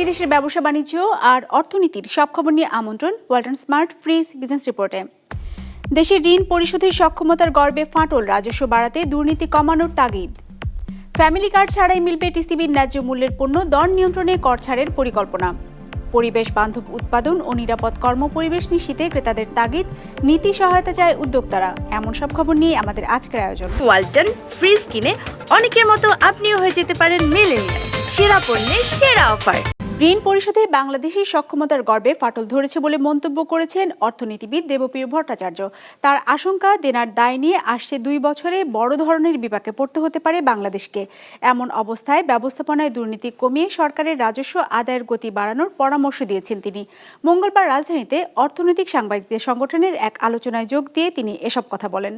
দেশ বিদেশের ব্যবসা বাণিজ্য আর অর্থনীতির সব খবর নিয়ে আমন্ত্রণ ওয়ালটন স্মার্ট ফ্রিজ বিজনেস রিপোর্টে। দেশের ঋণ পরিশোধের সক্ষমতার গর্বে ফাটল রাজস্ব বাড়াতে দুর্নীতি কমানোর তাগিদ। ফ্যামিলি কার্ড ছাড়াই মিলবে টিসিবির ন্যায্য মূল্যের পণ্য, দর নিয়ন্ত্রণে কর ছাড়ের পরিকল্পনা। পরিবেশ বান্ধব উৎপাদন ও নিরাপদ কর্মপরিবেশ নিশ্চিতে ক্রেতাদের তাগিদ, নীতি সহায়তা চায় উদ্যোক্তারা। এমন সব খবর নিয়ে আমাদের আজকের আয়োজন। ওয়ালটন ফ্রিজ কিনে অনেকের মতো আপনিও হয়ে যেতে পারেন মেলেনিয়া সেরা পণ্যের সেরা অফার। ঋণ পরিশোধে বাংলাদেশের সক্ষমতার গর্বে ফাটল ধরেছে বলে মন্তব্য করেছেন অর্থনীতিবিদ দেবপ্রিয় ভট্টাচার্য। তার আশঙ্কা, দেনার দায় নিয়ে আসছে দুই বছরে বড় ধরনের বিপাকে পড়তে হতে পারে বাংলাদেশকে। এমন অবস্থায় ব্যবস্থাপনায় দুর্নীতি কমিয়ে সরকারের রাজস্ব আদায়ের গতি বাড়ানোর পরামর্শ দিয়েছেন তিনি। মঙ্গলবার রাজধানীতে অর্থনৈতিক সাংবাদিকদের সংগঠনের এক আলোচনায় যোগ দিয়ে তিনি এসব কথা বলেন।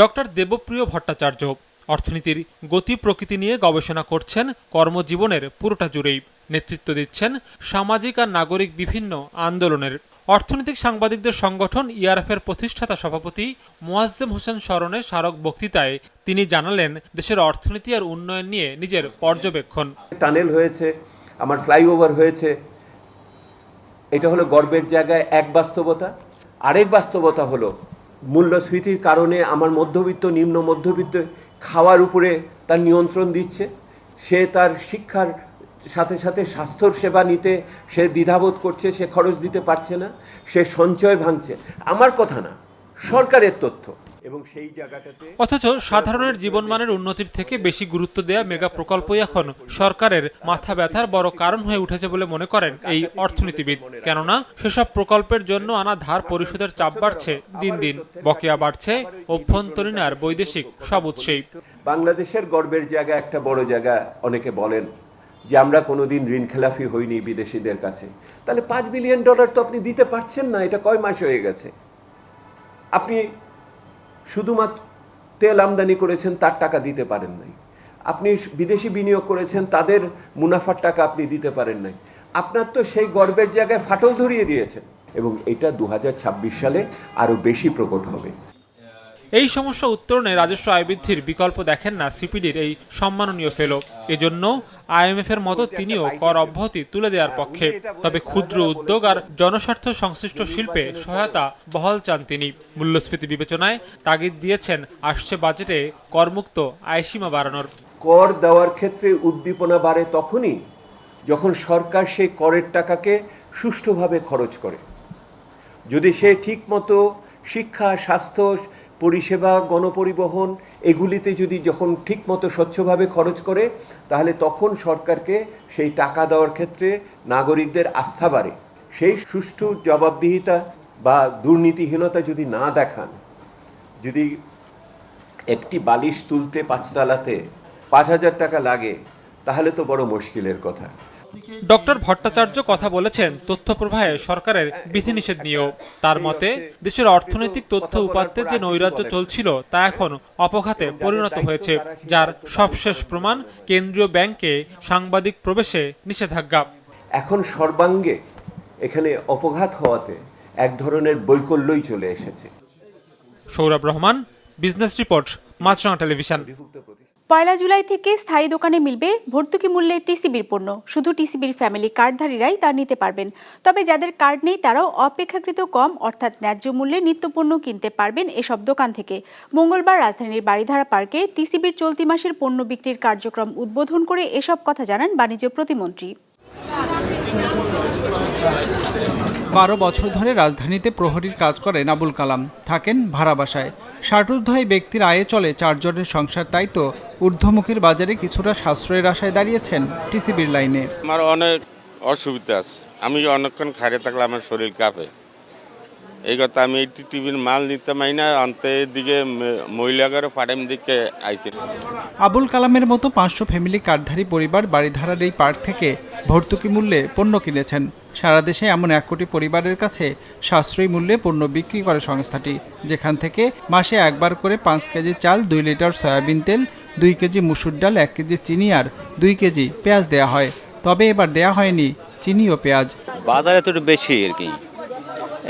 ডক্টর দেবপ্রিয় ভট্টাচার্য অর্থনীতির গতি প্রকৃতি নিয়ে গবেষণা করছেন কর্মজীবনের পুরোটা জুড়েই। নেতৃত্ব দিচ্ছেন সামাজিক আর নাগরিক বিভিন্ন আন্দোলনের। অর্থনৈতিক সাংবাদিকদের সংগঠন ইআরএফের প্রতিষ্ঠাতা সভাপতি মোয়াজ্জেম হোসেন স্মরণে স্মারক বক্তৃতায় তিনি জানালেন, দেশের অর্থনীতি আর উন্নয়ন নিয়ে নিজের পর্যবেক্ষণ। টানেল হয়েছে, আমার ফ্লাইওভার হয়েছে। এটা হলো গর্বের জায়গায় এক বাস্তবতা। আরেক বাস্তবতা হলো মূল্যস্ফীতির কারণে আমার মধ্যবিত্ত, নিম্ন মধ্যবিত্ত খাওয়ার উপরে তার নিয়ন্ত্রণ দিচ্ছে। সে তার শিক্ষার সাথে সাথে স্বাস্থ্যর সেবা নিতে সে দ্বিধাবোধ করছে, সে খরচ দিতে পারছে না, সে সঞ্চয় ভাঙছে। আমার কথা না, সরকারের তথ্য। এবং সেই জায়গাটাতে অথচ সাধারণের জীবনমানের উন্নতির থেকে বেশি গুরুত্ব দেয়া মেগা প্রকল্পই এখন সরকারের মাথা ব্যথার বড় কারণ হয়ে উঠেছে বলে মনে করেন এই অর্থনীতিবিদ। কেননা সেসব প্রকল্পের জন্য আনা ধার পরিশোধের চাপ বাড়ছে দিন দিন বকেয়া বাড়ছে অভ্যন্তরীণ আর বৈদেশিক সব উৎসেই। বাংলাদেশের গর্বের জায়গা একটা বড় জায়গা অনেকে বলেন যে আমরা কোনোদিন ঋণ খেলাফি হইনি বিদেশিদের কাছে। তাহলে পাঁচ বিলিয়ন ডলার তো আপনি দিতে পারছেন না এটা কয় মাস হয়ে গেছে? আপনি শুধুমাত্র তেল আমদানি করেছেন, তার টাকা দিতে পারেন নাই। আপনি বিদেশি বিনিয়োগ করেছেন, তাদের মুনাফার টাকা আপনি দিতে পারেন নাই। আপনার তো সেই গর্বের জায়গায় ফাটল ধরিয়ে দিয়েছেন। এবং এটা দু হাজার ছাব্বিশ সালে আরও বেশি প্রকট হবে। এই সমস্যা উত্তরণে রাজস্ব আয় বৃদ্ধির বিকল্প দেখেন না সিপিডির এই সম্মাননীয় ফেলো এজন্য আইএমএফ এর মতো তিনিও কর অব্যাহতি তুলে দেওয়ার পক্ষে। তবে ক্ষুদ্র উদ্যোগ আর জনস্বার্থ সংশ্লিষ্ট শিল্পে সহায়তা বহাল চান তিনি। মূল্যস্ফীতি বিবেচনায় তাগিদ দিয়েছেন আসছে বাজেটে করমুক্ত আয়সীমা বাড়ানোর। কর দেওয়ার ক্ষেত্রে উদ্দীপনা বাড়ে তখনই যখন সরকার সেই করের টাকাকে সুষ্ঠুভাবে খরচ করে। যদি সে ঠিকমতো শিক্ষা, স্বাস্থ্য পরিষেবা, গণপরিবহন, এগুলিতে যদি যখন ঠিকমতো স্বচ্ছভাবে খরচ করে, তাহলে তখন সরকারকে সেই টাকা দেওয়ার ক্ষেত্রে নাগরিকদের আস্থা বাড়ে। সেই সুষ্ঠু জবাবদিহিতা বা দুর্নীতিহীনতা যদি না দেখান, যদি একটি বালিশ তুলতে পাঁচতলাতে পাঁচ হাজার টাকা লাগে, তাহলে তো বড় মুশকিলের কথা। ডক্টর ভট্টাচার্য কথা বলেছেন তথ্য প্রবাহে সরকারের বিধিনিষেধ নিয়েও। তার মতে দেশের অর্থনৈতিক তথ্য উপাত্তে যে নৈরাজ্য চলছিল তা এখন অপঘাতে পরিণত হয়েছে যার সবশেষ প্রমাণ কেন্দ্রীয় ব্যাংকে সাংবাদিক প্রবেশে নিষেধাজ্ঞা। এখন সর্বাঙ্গে এখানে অপঘাত হওয়াতে এক ধরনের বৈকল্যই চলে এসেছে। Sourav Rahman business report Maasranga television. পয়লা জুলাই থেকে স্থায়ী দোকানে মিলবে ভর্তুকি মূল্যে টিসিবির পণ্য। শুধু টিসিবির ফ্যামিলি কার্ডধারীরাই তা নিতে পারবেন। তবে যাদের কার্ড নেই, তারাও অপেক্ষাকৃত কম, অর্থাৎ ন্যায্য মূল্যে নিত্যপণ্য কিনতে পারবেন এসব দোকান থেকে। মঙ্গলবার রাজধানীর বাড়িধারা পার্কে টিসিবির চলতি মাসের পণ্য বিক্রির কার্যক্রম উদ্বোধন করে এসব কথা জানান বাণিজ্য প্রতিমন্ত্রী। বারো বছর ধরে রাজধানীতে প্রহরীর কাজ করেন আবুল কালাম। থাকেন ভাড়া বাসায়। ষাটুর্ধ্বয় ব্যক্তির আয়ে চলে চারজনের সংসার তাই তো ঊর্ধ্বমুখীর বাজারে কিছুটা সাশ্রয়ের আশায় দাঁড়িয়েছেন টিসিবির লাইনে। আমার অনেক অসুবিধা আছে। আমি অনেকক্ষণ খারে থাকলে আমার শরীর কাঁপে। এই কথা আমি এই টিভির মাল নিতে পারি না অন্তে দিকে মহিলাগারও পাড়েম দিকে আইছে। আবুল কালামের মতো পাঁচশো ফ্যামিলি কার্ডধারী পরিবার বাড়িধারার এই পার্ক থেকে ভর্তুকি মূল্যে পণ্য কিনেছেন। সারা দেশে এমন এক কোটি পরিবারের কাছে সাশ্রয়ী মূল্যে পণ্য বিক্রি করে সংস্থাটি যেখান থেকে মাসে একবার করে পাঁচ কেজি চাল দুই লিটার সয়াবিন তেল দুই কেজি মুসুর ডাল এক কেজি চিনি আর দুই কেজি পেঁয়াজ দেয়া হয়। তবে এবার দেয়া হয়নি চিনি ও পেঁয়াজ। বাজারে তো একটু বেশি আর কি।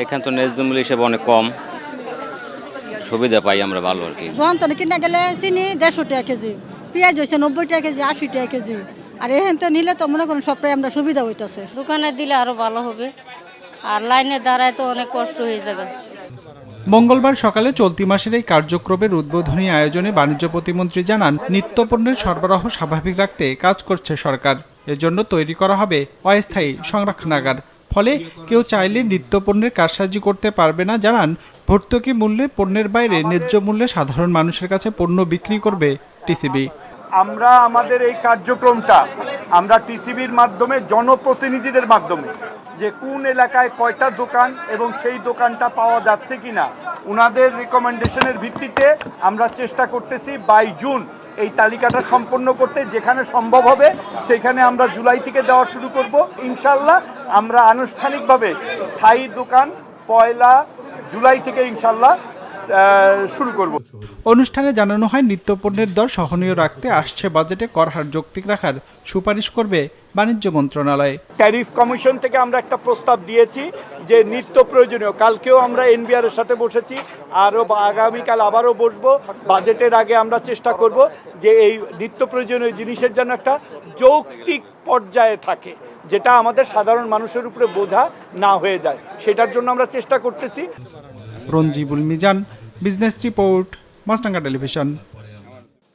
এখানে তো ন্যায্য মূল্য হিসেবে অনেক কম। সুবিধা পাই আমরা ভালো আর কি। দোকান তো কিনা গেলে চিনি দেড়শো টাকা কেজি পেঁয়াজ হয়েছে নব্বই টাকা কেজি আশি টাকা কেজি। আর এখান তো নিলে তো মনে করেন সবটাই আমরা সুবিধা হইতেছে। দোকানে দিলে আরও ভালো হবে। আর লাইনে দাঁড়ায় তো অনেক কষ্ট হয়ে যাবে। মঙ্গলবার সকালে চলতি মাসের এই কার্যক্রমের উদ্বোধনী আয়োজনে বাণিজ্য প্রতিমন্ত্রী জানান নিত্যপণ্যের সরবরাহ স্বাভাবিক রাখতে কাজ করছে সরকার। এজন্য তৈরি করা হবে অস্থায়ী সংরক্ষণাগার। ফলে কেউ চাইলে নিত্যপণ্যের কারসাজি করতে পারবে না জানান। ভর্তুকি মূল্যে পণ্যের বাইরে ন্যায্য মূল্যে সাধারণ মানুষের কাছে পণ্য বিক্রি করবে টিসিবি। আমরা আমাদের এই কার্যক্রমটা আমরা টিসিবির মাধ্যমে জনপ্রতিনিধিদের মাধ্যমে যে কোন এলাকায় কয়টা দোকান এবং সেই দোকানটা পাওয়া যাচ্ছে কি না ওনাদের রিকমেন্ডেশনের ভিত্তিতে আমরা চেষ্টা করতেছি বাই জুন এই তালিকাটা সম্পন্ন করতে, যেখানে সম্ভব হবে সেখানে আমরা জুলাই থেকে দেওয়া শুরু করব। ইনশাল্লাহ আমরা আনুষ্ঠানিকভাবে স্থায়ী দোকান পয়লা জুলাই থেকে ইনশাল্লাহ শুরু করব। অনুষ্ঠানে জানানো হয়, নিত্যপণ্যের দর সহনীয় রাখতে আসছে বাজেটে কর হার যৌক্তিক রাখার সুপারিশ করবে বাণিজ্য মন্ত্রণালয়। ট্যারিফ কমিশন থেকে আমরা একটা প্রস্তাব দিয়েছি যে নিত্য প্রয়োজনীয় কালকেও আমরা এনবিআর এর সাথে বসেছি আরও আগামীকাল আবারও বসবো বাজেটের আগে আমরা চেষ্টা করব যে এই নিত্য প্রয়োজনীয় জিনিসের যেন একটা যৌক্তিক পর্যায়ে থাকে যেটা আমাদের সাধারণ মানুষের উপরে বোঝা না হয়ে যায় সেটার জন্য আমরা চেষ্টা করতেছি। Ranjibul Mizan business report Maasranga television.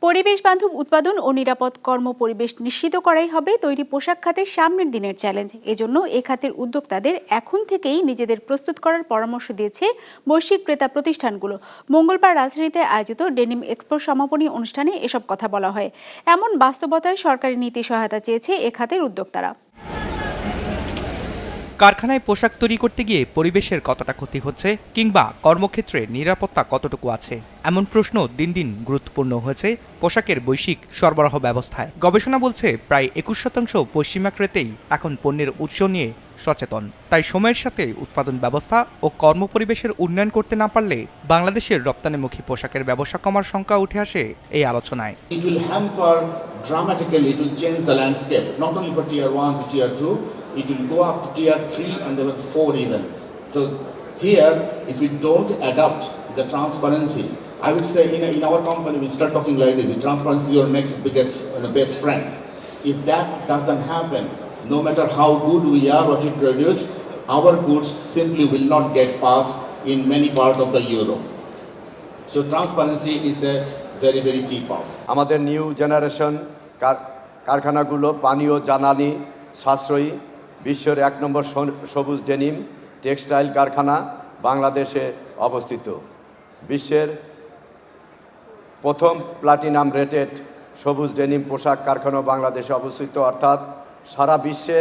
পরিবেশ বান্ধব উৎপাদন ও নিরাপদ কর্ম পরিবেশ নিশ্চিত করাই হবে তৈরি পোশাক খাতের সামনের দিনের চ্যালেঞ্জ এজন্য এ খাতের উদ্যোক্তাদের এখন থেকেই নিজেদের প্রস্তুত করার পরামর্শ দিয়েছে বৈশ্বিক ক্রেতা প্রতিষ্ঠানগুলো। মঙ্গলবার রাজধানীতে আয়োজিত ডেনিম এক্সপোর সমাপনী অনুষ্ঠানে এসব কথা বলা হয়। এমন বাস্তবতায় সরকারি নীতি সহায়তা চেয়েছে এ খাতের উদ্যোক্তারা। কারখানায় পোশাক তৈরি করতে গিয়ে পরিবেশের কতটা ক্ষতি হচ্ছে কিংবা কর্মক্ষেত্রে নিরাপত্তা কতটুকু আছে? এমন প্রশ্ন দিন দিন গুরুত্বপূর্ণ হয়েছে পোশাকের বৈশ্বিক সরবরাহ ব্যবস্থায়। গবেষণা বলছে প্রায় একুশ শতাংশ পশ্চিমা ক্রেতেই এখন পণ্যের উৎস নিয়ে সচেতন। তাই সময়ের সাথে উৎপাদন ব্যবস্থা ও কর্মপরিবেশের উন্নয়ন করতে না পারলে বাংলাদেশের রপ্তানিমুখী পোশাকের ব্যবসা কমার সংখ্যা উঠে আসে এই আলোচনায়। It will go up to tier three and then four even. So here, if we don't adopt the transparency, I would say in, a, in our company, we start talking like this, transparency is your next biggest, you know, best friend. If that doesn't happen, no matter how good we are, what we produce, our goods simply will not get passed in many parts of the Europe. So transparency is a very, very key part. আমাদের new generation কারখানাগুলো পানীয় জ্বালানি সাশ্রয়ী বিশ্বের এক নম্বর সবুজ denim textile কারখানা বাংলাদেশে অবস্থিত। বিশ্বের প্রথম প্লাটিনাম রেটেড সবুজ ডেনিম পোশাক কারখানা বাংলাদেশে অবস্থিত, অর্থাৎ সারা বিশ্বে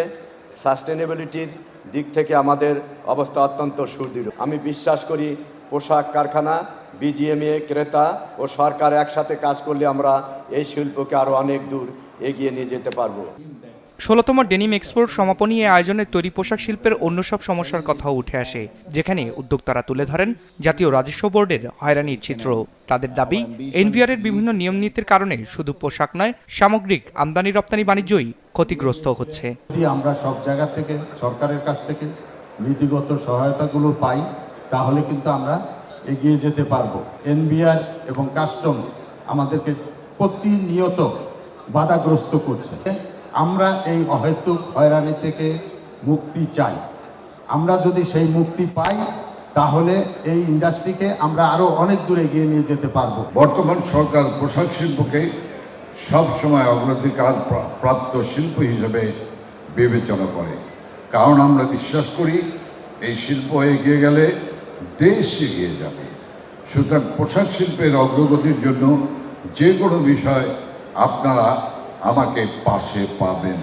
সাস্টেনেবিলিটির দিক থেকে আমাদের অবস্থা অত্যন্ত সুদৃঢ়। আমি বিশ্বাস করি পোশাক কারখানা, বিজিএমএ, ক্রেতা ও সরকার একসাথে কাজ করলে আমরা এই শিল্পকে আরও অনেক দূর এগিয়ে নিয়ে যেতে পারব। ষোলতম ডেনিম এক্সপোর্ট সমাপনী এই আয়োজনে তৈরি পোশাক শিল্পের অন্য সব সমস্যার কথাও উঠে আসে, যেখানে উদ্যোক্তারা তুলে ধরেন জাতীয় রাজস্ব বোর্ডের হয়রানির চিত্র। তাদের দাবি এনভিআর এর বিভিন্ন নিয়ম নীতির কারণে শুধু পোশাক নয়, সামগ্রিক আমদানি রপ্তানি বাণিজ্যই ক্ষতিগ্রস্ত হচ্ছে। যদি আমরা সব জায়গা থেকে, সরকারের কাছ থেকে নীতিগত সহায়তাগুলো পাই, তাহলে কিন্তু আমরা এগিয়ে যেতে পারব। এনবিআর এবং কাস্টমস আমাদেরকে প্রতিনিয়ত বাধাগ্রস্ত করছে। আমরা এই অহেতুক হয়রানি থেকে মুক্তি চাই। আমরা যদি সেই মুক্তি পাই, তাহলে এই ইন্ডাস্ট্রিকে আমরা আরও অনেক দূর এগিয়ে নিয়ে যেতে পারব। বর্তমান সরকার পোশাক শিল্পকে সবসময় অগ্রাধিকার প্রাপ্ত শিল্প হিসেবে বিবেচনা করে। কারণ আমরা বিশ্বাস করি, এই শিল্প এগিয়ে গেলে দেশ এগিয়ে যাবে। সুতরাং পোশাক শিল্পের অগ্রগতির জন্য যে কোনো বিষয় আপনারা আমাকে পাশে পাবেন।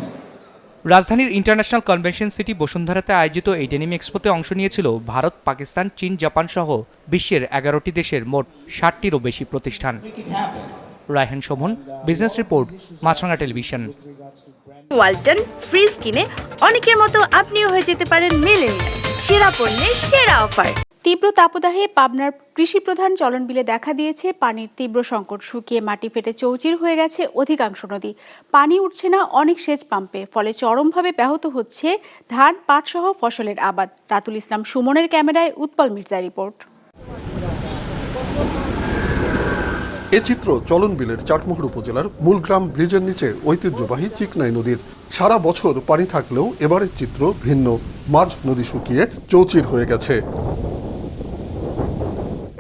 রাজধানীর ইন্টারন্যাশনাল কনভেনশন সিটি বসুন্ধরাতে আয়োজিত এই ডেনিম এক্সপোতে অংশ নিয়েছিল ভারত পাকিস্তান চীন জাপান সহ বিশ্বের এগারোটি দেশের মোট ষাটটিরও বেশি প্রতিষ্ঠান। Raihan Shovon business report Maasranga television. Walton fridge কিনে অনেকের মতো আপনিও হয়ে যেতে পারেন মেলেনিয়া সেরা পণ্যের সেরা অফার। তীব্র তাপদাহে পাবনার কৃষি প্রধান চলনবিলে দেখা দিয়েছে, পানির তীব্র সংকট শুকিয়ে মাটি ফেটে চৌচির হয়ে গেছে অধিকাংশ নদী। পানি উঠছে না, অনেক সেচ পাম্পে, ফলে চরমভাবে ব্যাহত হচ্ছে ধান পাট সহ ফসলের আবাদ। রাতুল ইসলাম সুমনের ক্যামেরায় উৎপল মির্জা রিপোর্ট। এ চিত্র চলন বিলের চাটমোহর উপজেলার মূলগ্রাম ব্রিজের নিচে ঐতিহ্যবাহী চিকনাই নদীর। সারা বছর পানি থাকলেও এবারের চিত্র ভিন্ন। মাঝ নদী শুকিয়ে চৌচির হয়ে গেছে।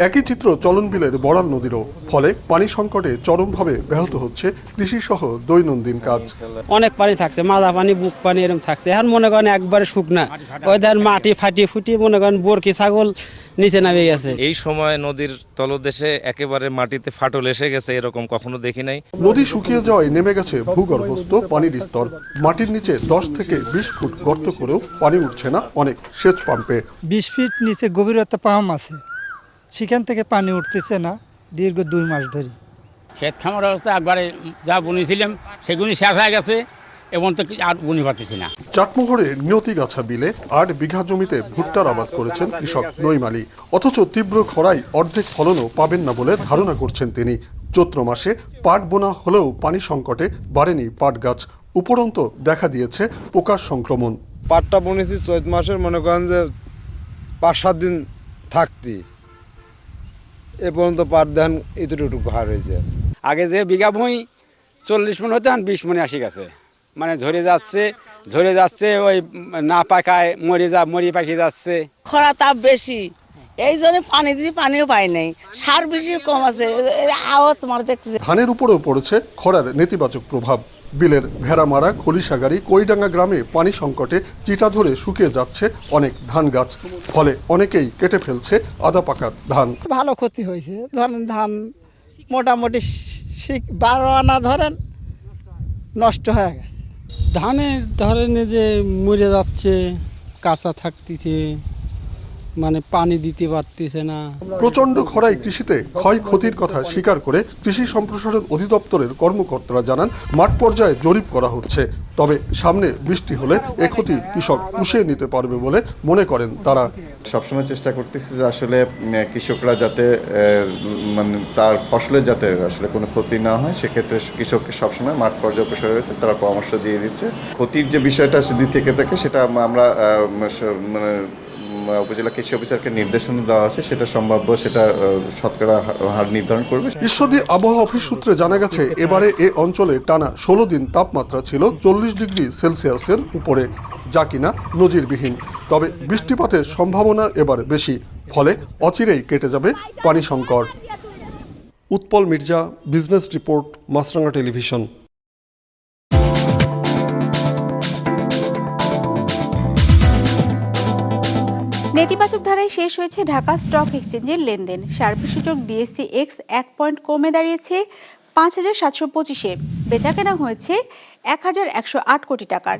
একই চিত্র চলন বিলের বড়াল নদীরও। ফলে পানি সংকটে চরমভাবে ব্যাহত হচ্ছে কৃষি সহ দৈনন্দিন কাজ। অনেক পানি থাকছে মাথা পানি বুক পানি এরকম থাকছে। এখন মনে করেন একবারে শুকনা। ওই মাটি ফাটি ফুটি মনে করেন বরকি ছাগল নিচে নামে গেছে। এই সময় নদীর তলদেশে একেবারে মাটিতে ফাটল এসে গেছে এরকম কখনো দেখি নাই। নদী শুকিয়ে যাওয়ায় নেমে গেছে ভূগর্ভস্থ পানির স্তর। মাটির নিচে দশ থেকে বিশ ফুট গর্ত করেও পানি উঠছে না অনেক সেচ পাম্পে। বিশ ফিট নিচে গভীরতা পাম্প আছে। সেখান থেকে পানি উঠতেছে না দীর্ঘ দুই মাস ধরে। ক্ষেত খামার অবস্থা একবারে যা বুনেছিলাম সেগুলি শেষ হয়ে গেছে এবং তো আর বুনি পাচ্ছি না। চাটমোহরে নিয়তিগাছা বিলে আট বিঘা জমিতে ভুট্টার আবাদ করেছেন কৃষক নইমালি অথচ তীব্র খরায় অর্ধেক ফলনও পাবেন না বলে ধারণা করছেন তিনি। চৈত্র মাসে পাট বোনা হলেও পানি সংকটে বাড়েনি পাট গাছ। উপরন্ত দেখা দিয়েছে পোকার সংক্রমণ। পাটটা বনেছি চৈত মাসের মনে করেন যে পাঁচ সাত দিন থাকতি। এ পর্যন্ত পাট ধান এতটুকু হার হয়েছে। আগে যে বিঘা ভুঁই চল্লিশ মন হতো আর বিশ মনে আসি গেছে। মানে ঝরে যাচ্ছে ঝরে যাচ্ছে ওই না পাকায় মরে যা মরি পাখি যাচ্ছে। খরা তাপ বেশি। এই জন্য পানি দিয়ে পানিও পাই নাই। সার বেশি কম আছে। আওয়াজ তোমার ধানের উপরেও পড়েছে খরার নেতিবাচক প্রভাব। বিলের ভেড়ামারা খলিশাগারি কৈডাঙ্গা গ্রামে পানি সংকটে চিটা ধরে শুকিয়ে যাচ্ছে অনেক ধান গাছ। ফলে অনেকেই কেটে ফেলছে আদা পাকা ধান। ভালো ক্ষতি হয়েছে। ধরেন ধান মোটামুটি বারো আনা ধরেন নষ্ট হয়ে গেছে। ধানের ধরেন যে মরে যাচ্ছে কাঁচা থাকতেছে মানে পানি দিতে পারতেছে না। প্রচণ্ড খরায় কৃষিতে ক্ষয়ক্ষতির কথা স্বীকার করে কৃষি সম্প্রসারণ অধিদপ্তরের কর্মকর্তারা জানান মাঠ পর্যায়ে জরিপ করা হচ্ছে। তবে সামনে বৃষ্টি হলে এ ক্ষতি কৃষক পুষিয়ে নিতে পারবে বলে মনে করেন তারা। সবসময় চেষ্টা করতেছি যে আসলে কৃষকরা যাতে মানে তার ফসলের যাতে আসলে কোনো ক্ষতি না হয় সেক্ষেত্রে কৃষককে সবসময় মাঠ পর্যায়ে প্রসার রয়েছে তারা পরামর্শ দিয়ে দিচ্ছে। ক্ষতির যে বিষয়টা যদি থেকে থাকে সেটা আমরা মানে উপজেলা কৃষি অফিসারকে নির্দেশনা দেওয়া আছে, সেটা সম্ভাব্য, সেটা শতকরা হার নির্ধারণ করবে। ঈশ্বরদী আবহাওয়া অফিস সূত্রে জানা গেছে, এবারে এ অঞ্চলে টানা ষোলো দিন তাপমাত্রা ছিল চল্লিশ ডিগ্রি সেলসিয়াসের উপরে, যা কিনা নজিরবিহীন। তবে বৃষ্টিপাতের সম্ভাবনা এবার বেশি, ফলে অচিরেই কেটে যাবে পানি সংকট Utpal Mirza, business report Maasranga television. নেতিবাচক ধারায় শেষ হয়েছে ঢাকা স্টক এক্সচেঞ্জের লেনদেন। সার্বিক সূচক ডিএসসি এক্স এক পয়েন্ট কমে দাঁড়িয়েছে পাঁচ হাজার সাতশো পঁচিশে। বেচাকেনা হয়েছে এক হাজার একশো আট কোটি টাকার।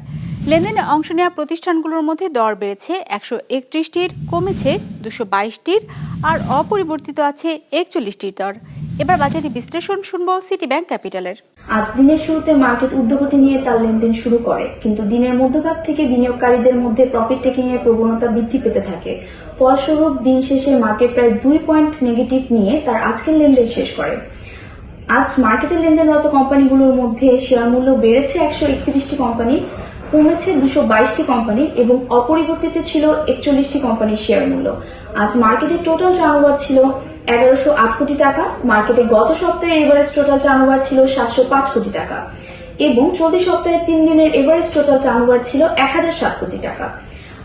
লেনদেনে অংশ নেওয়া প্রতিষ্ঠানগুলোর মধ্যে দর বেড়েছে একশো একত্রিশটির, কমেছে দুশো বাইশটির আর অপরিবর্তিত আছে একচল্লিশটির দর। এবার বাজারে বিশ্লেষণ শুনব সিটি ব্যাংক ক্যাপিটালের। আজ দিনের শুরুতে মার্কেট ঊর্ধ্বগতি নিয়ে তার লেনদেন শুরু করে, কিন্তু দিনের মধ্যভাগ থেকে বিনিয়োগকারীদের মধ্যে প্রফিট টেকিং এর প্রবণতা বৃদ্ধি পেতে থাকে। ফলস্বরূপ, দিন শেষে মার্কেট প্রায় দুই পয়েন্ট নেগেটিভ নিয়ে তার আজকের লেনদেন শেষ করে। আজ মার্কেটে লেনদেনরত কোম্পানিগুলোর মধ্যে শেয়ার মূল্য বেড়েছে একশো একত্রিশটি কোম্পানি কমেছে দুশো বাইশটি কোম্পানি এবং অপরিবর্তিত ছিল একচল্লিশটি কোম্পানির শেয়ার মূল্য। আজ মার্কেটে টোটাল টার্নওভার ছিল এগারোশো আট কোটি টাকা। মার্কেটে গত সপ্তাহের এভারেজ টোটাল টার্নওভার ছিল সাতশো পাঁচ কোটি টাকা। এবং চলতি সপ্তাহের তিন দিনের এভারেজ টোটাল টার্নওভার ছিল এক হাজার সাত কোটি টাকা।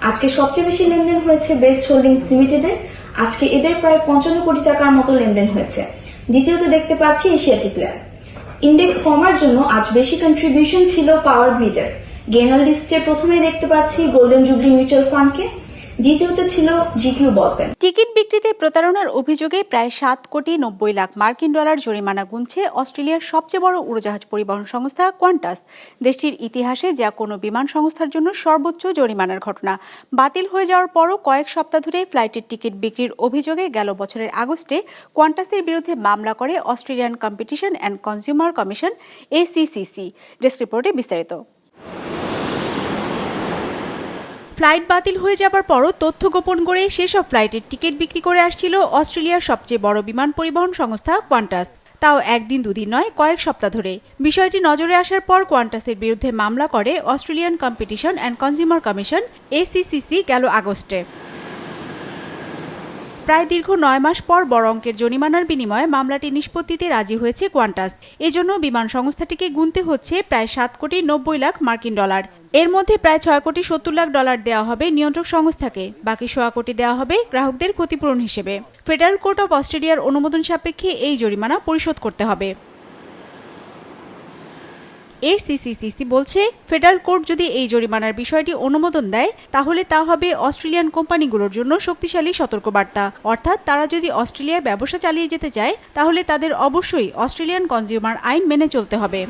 আজকে সবচেয়ে বেশি লেনদেন হয়েছে বেস্ট হোল্ডিংস লিমিটেডের আজকে এদের প্রায় পঞ্চান্ন কোটি টাকার মতো লেনদেন হয়েছে। দ্বিতীয়ত দেখতে পাচ্ছি এশিয়াটিক ল্যাব ইন্ডেক্স কমার জন্য আজ বেশি কন্ট্রিবিউশন ছিল পাওয়ার গ্রিডের গেনার লিস্টে প্রথমেই দেখতে পাচ্ছি গোল্ডেন জুবলি মিউচুয়াল ফান্ডকে টিকিট বিক্রিতে প্রতারণার অভিযোগে প্রায় সাত কোটি নব্বই লাখ মার্কিন ডলার জরিমানা গুনছে অস্ট্রেলিয়ার সবচেয়ে বড় উড়োজাহাজ পরিবহন সংস্থা কোয়ান্টাস দেশটির ইতিহাসে যা কোনো বিমান সংস্থার জন্য সর্বোচ্চ জরিমানার ঘটনা। বাতিল হয়ে যাওয়ার পরও কয়েক সপ্তাহ ধরে ফ্লাইটের টিকিট বিক্রির অভিযোগে গেল বছরের আগস্টে কোয়ান্টাসের বিরুদ্ধে মামলা করে Australian competition and consumer commission ACCC desk রিপোর্টে বিস্তারিত। ফ্লাইট বাতিল হয়ে যাবার পরও তথ্য গোপন করে সেসব ফ্লাইটের টিকিট বিক্রি করে আসছিল অস্ট্রেলিয়ার সবচেয়ে বড় বিমান পরিবহন সংস্থা কোয়ান্টাস তাও একদিন দুদিন নয়, কয়েক সপ্তাহ ধরে। বিষয়টি নজরে আসার পর কোয়ান্টাসের বিরুদ্ধে মামলা করে Australian competition and consumer commission ACCC গেল আগস্টে। প্রায় দীর্ঘ নয় মাস পর বড় অঙ্কের জরিমানার বিনিময়ে মামলাটি নিষ্পত্তিতে রাজি হয়েছে কোয়ান্টাস এজন্য বিমান সংস্থাটিকে গুনতে হচ্ছে প্রায় সাত কোটি নব্বই লাখ মার্কিন ডলার। এর মধ্যে প্রায় ছয় কোটি সত্তর লাখ ডলার দেওয়া হবে নিয়ন্ত্রক সংস্থাকে। বাকি সোয়া কোটি দেওয়া হবে গ্রাহকদের ক্ষতিপূরণ হিসেবে। ফেডারেল কোর্ট অফ অস্ট্রেলিয়ার অনুমোদন সাপেক্ষে এই জরিমানা পরিশোধ করতে হবে। এসিসিসিসি বলছে, ফেডারেল কোর্ট যদি এই জরিমানার বিষয়টি অনুমোদন দেয়, তাহলে তা হবে অস্ট্রেলিয়ান কোম্পানিগুলোর জন্য শক্তিশালী সতর্কবার্তা। অর্থাৎ তারা যদি অস্ট্রেলিয়ায় ব্যবসা চালিয়ে যেতে চায়, তাহলে তাদের অবশ্যই অস্ট্রেলিয়ান কনজিউমার আইন মেনে চলতে হবে।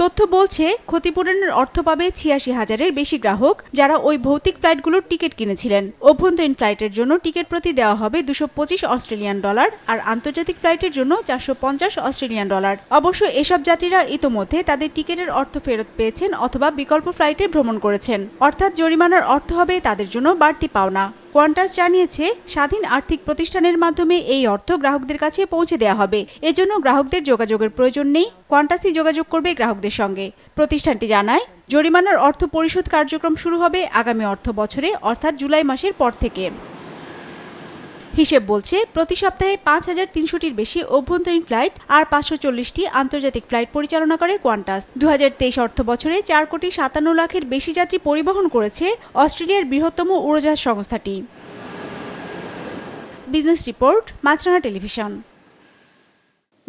তথ্য বলছে, ক্ষতিপূরণের অর্থ পাবে ছিয়াশি হাজারের বেশি গ্রাহক যারা ওই ভৌতিক ফ্লাইটগুলোর টিকিট কিনেছিলেন। অভ্যন্তরীণ ফ্লাইটের জন্য টিকিট প্রতি দেওয়া হবে দুশো পঁচিশ অস্ট্রেলিয়ান ডলার আর আন্তর্জাতিক ফ্লাইটের জন্য চারশো পঞ্চাশ অস্ট্রেলিয়ান ডলার। অবশ্য এসব যাত্রীরা ইতোমধ্যে তাদের টিকিটের অর্থ ফেরত পেয়েছেন অথবা বিকল্প ফ্লাইটে ভ্রমণ করেছেন। অর্থাৎ জরিমানার অর্থ হবে তাদের জন্য বাড়তি পাওনা। কোয়ান্টাস জানিয়েছে, স্বাধীন আর্থিক প্রতিষ্ঠানের মাধ্যমে এই অর্থ গ্রাহকদের কাছে পৌঁছে দেওয়া হবে। এজন্য গ্রাহকদের যোগাযোগের প্রয়োজন নেই। কোয়ান্টাসই যোগাযোগ করবে গ্রাহকদের সঙ্গে। প্রতিষ্ঠানটি জানায়, জরিমানার অর্থ পরিশোধ কার্যক্রম শুরু হবে আগামী অর্থ বছরে অর্থাৎ জুলাই মাসের পর থেকে। হিসেব বলছে, প্রতি সপ্তাহে পাঁচ হাজার তিনশোটির বেশি অভ্যন্তরীণ ফ্লাইট আর পাঁচশো চল্লিশটি আন্তর্জাতিক ফ্লাইট পরিচালনা করে কোয়ান্টাস দু হাজার তেইশ অর্থ বছরে চার কোটি সাতান্ন লাখের বেশি যাত্রী পরিবহন করেছে অস্ট্রেলিয়ার বৃহত্তম উড়োজাহাজ সংস্থাটি। Business report, Maasranga television.